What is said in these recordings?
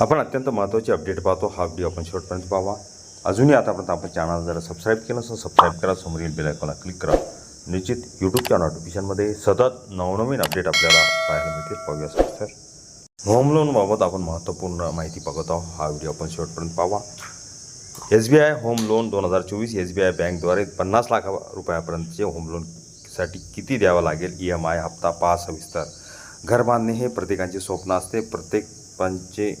आपण अत्यंत महत्त्वाची अपडेट पाहतो. हा व्हिडिओ आपण शेवटपर्यंत पाहावा. अजूनही आतापर्यंत आपण चॅनल जर सबस्क्राईब केलं असेल सबस्क्राईब करा. समोरील बेल आयकॉनला क्लिक करा. निश्चित यूट्यूबच्या नोटिफिकेशनमध्ये सतत नवनवीन अपडेट आपल्याला पाहायला मिळतील. पाहूया सर होम लोनबाबत आपण महत्त्वपूर्ण माहिती बघत आहोत. हा व्हिडिओ आपण शेवटपर्यंत पाहावा. S B I home loan दोन हजार चोवीस एस बी आय बँकद्वारे पन्नास लाख रुपयापर्यंतचे होम लोनसाठी किती द्यावं लागेल? ई एम आय हप्ता पाच सविस्तर. घर बांधणे हे प्रत्येकाचे स्वप्न असते. प्रत्येकांचे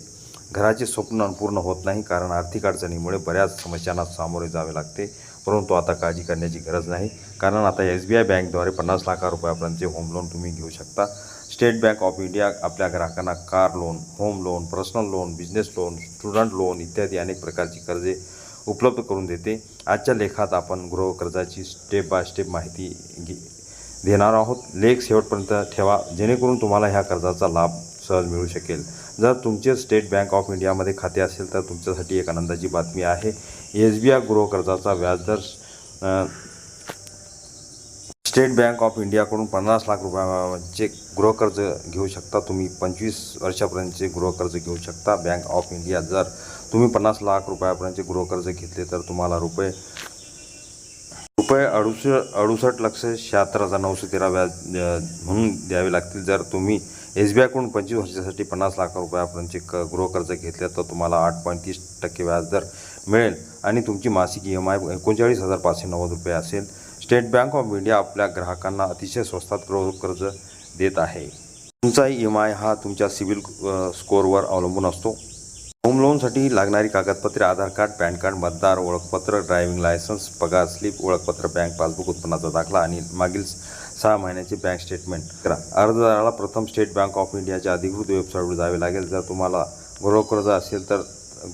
घराचे स्वप्न पूर्ण होत नाही कारण आर्थिक अडचणीमुळे बऱ्याच समस्यांना सामोरे जावे लागते. परंतु आता काळजी करण्याची गरज नाही. कारण आता एस बी आय बँकद्वारे पन्नास लाखा रुपयापर्यंतचे होम लोन तुम्ही घेऊ शकता. स्टेट बँक ऑफ इंडिया आपल्या ग्राहकांना car loan home loan personal loan business loan student loan इत्यादी अनेक प्रकारची कर्जे उपलब्ध करून देते. आजच्या लेखात आपण गृहकर्जाची स्टेप बाय स्टेप माहिती घे देणार आहोत. लेख शेवटपर्यंत ठेवा. जेणेकरून तुम्हाला ह्या कर्जाचा लाभ सहज मिळू शकेल. जर तुमचे स्टेट बँक ऑफ इंडियामध्ये खाते असेल तर तुमच्यासाठी एक आनंदाची बातमी आहे. एस बी आय गृहकर्जाचा व्याजदर स्टेट बँक ऑफ इंडियाकडून पन्नास लाख रुपयाचे गृहकर्ज घेऊ शकता. तुम्ही पंचवीस वर्षापर्यंतचे गृहकर्ज घेऊ शकता. बँक ऑफ इंडिया जर तुम्ही पन्नास लाख रुपयापर्यंतचे गृहकर्ज घेतले तर तुम्हाला रुपये रुपये अडुस अडुसष्ट लक्ष शहात्तर हजार नऊशे तेरा व्याज म्हणून द्यावे लागतील. जर तुम्ही एस बी आयकडून पंचवीस वर्षासाठी पन्नास लाख रुपयापर्यंतचे क गृहकर्ज घेतले तर तुम्हाला आठ पॉईंट तीस टक्के व्याजदर मिळेल. आणि तुमची मासिक ई एम आय एकोणचाळीस हजार पाचशे नव्वद रुपये असेल. स्टेट बँक ऑफ इंडिया आपल्या ग्राहकांना अतिशय स्वस्तात गृहकर्ज देत आहे. तुमचा ई एम आय हा तुमच्या सिबिल स्कोअरवर अवलंबून असतो. होम लोनसाठी लागणारी कागदपत्रे आधार कार्ड पॅन कार्ड मतदार ओळखपत्र ड्रायव्हिंग लायसन्स पगार स्लिप ओळखपत्र बँक पासबुक उत्पन्नाचा दाखला आणि मागील सहा महिन्याचे बँक स्टेटमेंट करा. अर्जदाराला प्रथम स्टेट बँक ऑफ इंडियाच्या अधिकृत वेबसाईटवर जावे लागेल. जर तुम्हाला गृहकर्ज असेल तर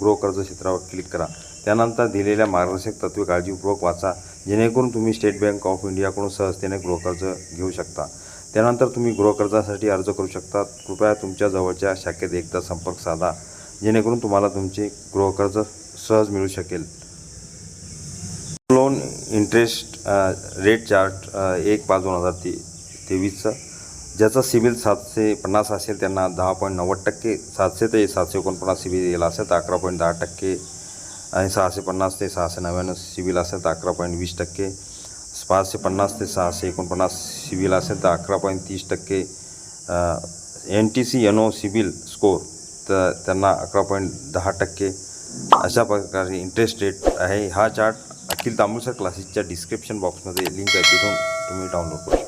गृहकर्ज क्षेत्रावर क्लिक करा. त्यानंतर दिलेल्या मार्गदर्शक तत्वे काळजीपूर्वक वाचा जेणेकरून तुम्ही स्टेट बँक ऑफ इंडियाकडून सहजतेने गृहकर्ज घेऊ शकता. त्यानंतर तुम्ही गृहकर्जासाठी अर्ज करू शकता. कृपया तुमच्या जवळच्या शाखेत एकदा संपर्क साधा. जेणेकरून तुम्हाला तुमचे गृहकर्ज सहज मिळू शकेल. लोन इंटरेस्ट रेट चार्ट एक पाच दोन हजार ते तेवीसचं ज्याचा सिबिल सातशे पन्नास असेल त्यांना दहा पॉईंट नव्वद टक्के सातशे ते सातशे एकोणपन्नास सिबिल दिला असेल तर अकरा पॉईंट दहा टक्के आणि सहाशे पन्नास ते सहाशे नव्याण्णव सिबिल असेल तर अकरा पॉईंट वीस टक्के पाचशे पन्नास ते सहाशे एकोणपन्नास सिबिल असेल तर अकरा पॉईंट तीस टक्के N T C N O CIBIL score. तर त्यांना अकरा पॉईंट दहा टक्के अशा प्रकारे इंटरेस्ट रेट आहे. हा चार्ट अखिल तांबुसर क्लासेसच्या डिस्क्रिप्शन बॉक्समध्ये लिंक आहे तिथून तुम्ही डाउनलोड करू शकता.